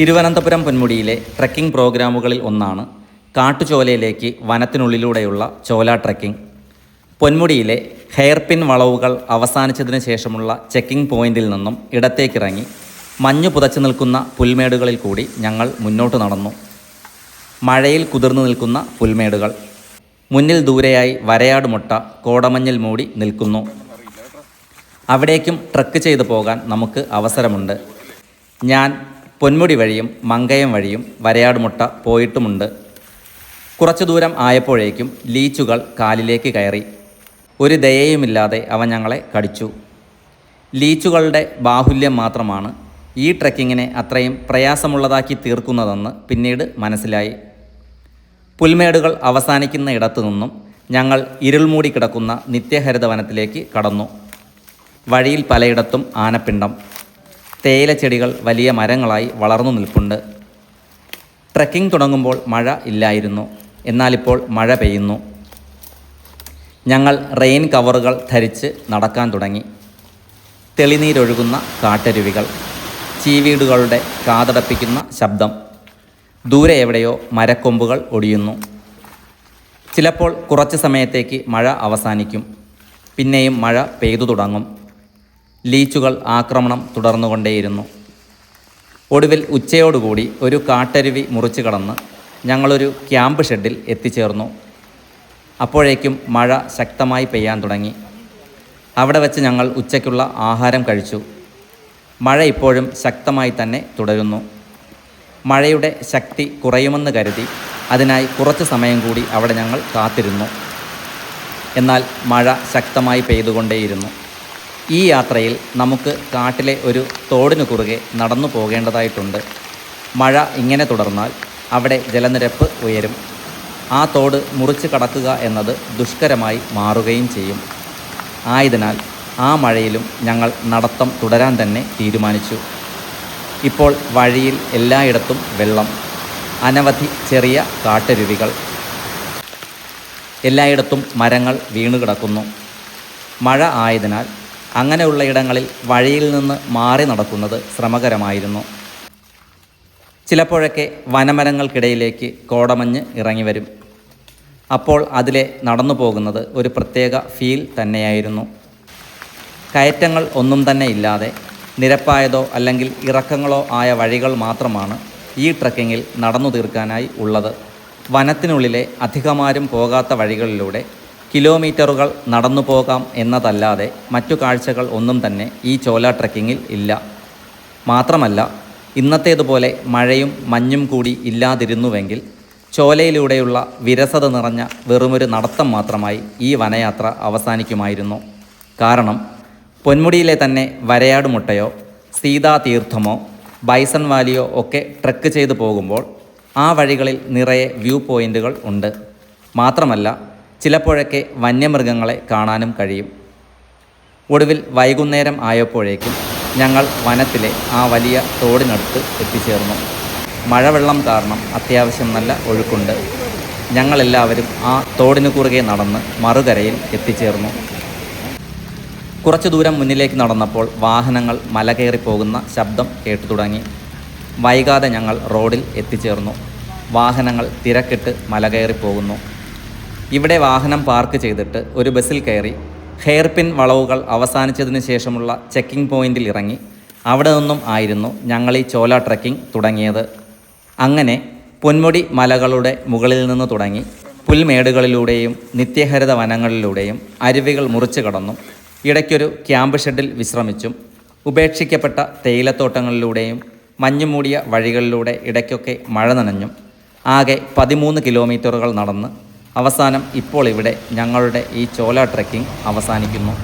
Thiruvananthapuram പൊന്മുടിയിലെ trekking പ്രോഗ്രാമുകളിൽ ഒന്നാണ് കാട്ടുചോലയിലേക്ക് വനത്തിനുള്ളിലൂടെയുള്ള ചോല trekking. പൊന്മുടിയിലെ hairpin വളവുകൾ അവസാനിച്ചതിന് ശേഷമുള്ള ചെക്കിംഗ് പോയിന്റിൽ നിന്നും ഇടത്തേക്കിറങ്ങി മഞ്ഞു പുതച്ചു നിൽക്കുന്ന പുൽമേടുകളിൽ കൂടി ഞങ്ങൾ മുന്നോട്ട് നടന്നു. മഴയിൽ കുതിർന്നു നിൽക്കുന്ന പുൽമേടുകൾ. മുന്നിൽ ദൂരെയായി വരയാട് മുട്ട കോടമഞ്ഞിൽ മൂടി നിൽക്കുന്നു. അവിടേക്കും ട്രക്ക് ചെയ്തു പോകാൻ നമുക്ക് അവസരമുണ്ട്. ഞാൻ പൊന്മുടി വഴിയും മങ്കയം വഴിയും വരയാടുമുട്ട പോയിട്ടുമുണ്ട്. കുറച്ചു ദൂരം ആയപ്പോഴേക്കും ലീച്ചുകൾ കാലിലേക്ക് കയറി. ഒരു ദയയുമില്ലാതെ അവ ഞങ്ങളെ കടിച്ചു. ലീച്ചുകളുടെ ബാഹുല്യം മാത്രമാണ് ഈ ട്രക്കിങ്ങിനെ അത്രയും പ്രയാസമുള്ളതാക്കി തീർക്കുന്നതെന്ന് പിന്നീട് മനസ്സിലായി. പുൽമേടുകൾ അവസാനിക്കുന്ന ഇടത്തു നിന്നും ഞങ്ങൾ ഇരുൾമൂടി കിടക്കുന്ന നിത്യഹരിതവനത്തിലേക്ക് കടന്നു. വഴിയിൽ പലയിടത്തും ആനപ്പിണ്ടം. തേയില ചെടികൾ വലിയ മരങ്ങളായി വളർന്നു നിൽപ്പുണ്ട്. ട്രക്കിംഗ് തുടങ്ങുമ്പോൾ മഴ ഇല്ലായിരുന്നു. എന്നാലിപ്പോൾ മഴ പെയ്യുന്നു. ഞങ്ങൾ റെയിൻ കവറുകൾ ധരിച്ച് നടക്കാൻ തുടങ്ങി. തെളിനീരൊഴുകുന്ന കാട്ടരുവികൾ ചീവീടുകളുടെ കാതടപ്പിക്കുന്ന ശബ്ദം ദൂരെ എവിടെയോ മരക്കൊമ്പുകൾ ഒടിയുന്നു. ചിലപ്പോൾ കുറച്ച് സമയത്തേക്ക് മഴ അവസാനിക്കും. പിന്നെയും മഴ പെയ്തു തുടങ്ങും. ലീച്ചുകൾ ആക്രമണം തുടർന്നുകൊണ്ടേയിരുന്നു. ഒടുവിൽ ഉച്ചയോടുകൂടി ഒരു കാട്ടരുവി മുറിച്ചു കടന്ന് ഞങ്ങളൊരു ക്യാമ്പ് ഷെഡിൽ എത്തിച്ചേർന്നു. അപ്പോഴേക്കും മഴ ശക്തമായി പെയ്യാൻ തുടങ്ങി. അവിടെ വെച്ച് ഞങ്ങൾ ഉച്ചയ്ക്കുള്ള ആഹാരം കഴിച്ചു. മഴ ഇപ്പോഴും ശക്തമായി തന്നെ തുടരുന്നു. മഴയുടെ ശക്തി കുറയുമെന്ന് കരുതി അതിനായി കുറച്ച് സമയം കൂടി അവിടെ ഞങ്ങൾ കാത്തിരുന്നു. എന്നാൽ മഴ ശക്തമായി പെയ്തുകൊണ്ടേയിരുന്നു. ഈ യാത്രയിൽ നമുക്ക് കാട്ടിലെ ഒരു തോടിനു കുറുകെ നടന്നു പോകേണ്ടതായിട്ടുണ്ട്. മഴ ഇങ്ങനെ തുടർന്നാൽ അവിടെ ജലനിരപ്പ് ഉയരും. ആ തോട് മുറിച്ച് കടക്കുക എന്നത് ദുഷ്കരമായി മാറുകയും ചെയ്യും. ആയതിനാൽ ആ മഴയിലും ഞങ്ങൾ നടത്തം തുടരാൻ തന്നെ തീരുമാനിച്ചു. ഇപ്പോൾ വഴിയിൽ എല്ലായിടത്തും വെള്ളം അനവധി ചെറിയ കാട്ടരുവികൾ. എല്ലായിടത്തും മരങ്ങൾ വീണുകിടക്കുന്നു. മഴ ആയതിനാൽ അങ്ങനെയുള്ള ഇടങ്ങളിൽ വഴിയിൽ നിന്ന് മാറി നടക്കുന്നത് ശ്രമകരമായിരുന്നു. ചിലപ്പോഴൊക്കെ വനമരങ്ങൾക്കിടയിലേക്ക് കോടമഞ്ഞ് ഇറങ്ങി വരും. അപ്പോൾ അതിലെ നടന്നു പോകുന്നത് ഒരു പ്രത്യേക ഫീൽ തന്നെയായിരുന്നു. കയറ്റങ്ങൾ ഒന്നും തന്നെ ഇല്ലാതെ നിരപ്പായതോ അല്ലെങ്കിൽ ഇറക്കങ്ങളോ ആയ വഴികൾ മാത്രമാണ് ഈ ട്രക്കിങ്ങിൽ നടന്നു തീർക്കാനായി ഉള്ളത്. വനത്തിനുള്ളിലെ അധികമാരും പോകാത്ത വഴികളിലൂടെ കിലോമീറ്ററുകൾ നടന്നു പോകാം എന്നതല്ലാതെ മറ്റു കാഴ്ചകൾ ഒന്നും തന്നെ ഈ ചോല ട്രക്കിങ്ങിൽ ഇല്ല. മാത്രമല്ല ഇന്നത്തേതുപോലെ മഴയും മഞ്ഞും കൂടി ഇല്ലാതിരുന്നുവെങ്കിൽ ചോലയിലൂടെയുള്ള വിരസത നിറഞ്ഞ വെറുമൊരു നടത്തം മാത്രമായി ഈ വനയാത്ര അവസാനിക്കുമായിരുന്നു. കാരണം പൊന്മുടിയിലെ തന്നെ വരയാട് മുട്ടയോ സീതാതീർത്ഥമോ ബൈസൺ വാലിയോ ഒക്കെ ട്രക്ക് ചെയ്തു പോകുമ്പോൾ ആ വഴികളിൽ നിറയെ വ്യൂ പോയിന്റുകൾ ഉണ്ട്. മാത്രമല്ല ചിലപ്പോഴൊക്കെ വന്യമൃഗങ്ങളെ കാണാനും കഴിയും. ഒടുവിൽ വൈകുന്നേരം ആയപ്പോഴേക്കും ഞങ്ങൾ വനത്തിലെ ആ വലിയ തോടിനടുത്ത് എത്തിച്ചേർന്നു. മഴവെള്ളം കാരണം അത്യാവശ്യം നല്ല ഒഴുക്കുണ്ട്. ഞങ്ങളെല്ലാവരും ആ തോടിനു കുറുകെ നടന്ന് മറുകരയിൽ എത്തിച്ചേർന്നു. കുറച്ചു ദൂരം മുന്നിലേക്ക് നടന്നപ്പോൾ വാഹനങ്ങൾ മല കയറി പോകുന്ന ശബ്ദം കേട്ടു തുടങ്ങി. വൈകാതെ ഞങ്ങൾ റോഡിൽ എത്തിച്ചേർന്നു. വാഹനങ്ങൾ തിരക്കിട്ട് മല കയറി ഇവിടെ വാഹനം പാർക്ക് ചെയ്തിട്ട് ഒരു ബസ്സിൽ കയറി ഹെയർപിൻ വളവുകൾ അവസാനിച്ചതിന് ശേഷമുള്ള ചെക്കിംഗ് പോയിന്റിൽ ഇറങ്ങി. അവിടെ നിന്നും ആയിരുന്നു ഞങ്ങൾ ഈ ചോല ട്രക്കിംഗ് തുടങ്ങിയത്. അങ്ങനെ പൊന്മുടി മലകളുടെ മുകളിൽ നിന്ന് തുടങ്ങി. പുൽമേടുകളിലൂടെയും നിത്യഹരിത വനങ്ങളിലൂടെയും അരുവികൾ മുറിച്ചു കടന്നും. ഇടയ്ക്കൊരു ക്യാമ്പ് ഷെഡിൽ വിശ്രമിച്ചും ഉപേക്ഷിക്കപ്പെട്ട തേയിലത്തോട്ടങ്ങളിലൂടെയും മഞ്ഞുമൂടിയ വഴികളിലൂടെ ഇടയ്ക്കൊക്കെ മഴ നനഞ്ഞും. ആകെ പതിമൂന്ന് കിലോമീറ്ററുകൾ നടന്ന് അവസാനം ഇപ്പോൾ ഇവിടെ ഞങ്ങളുടെ ഈ ചോല ട്രക്കിംഗ് അവസാനിക്കുന്നു.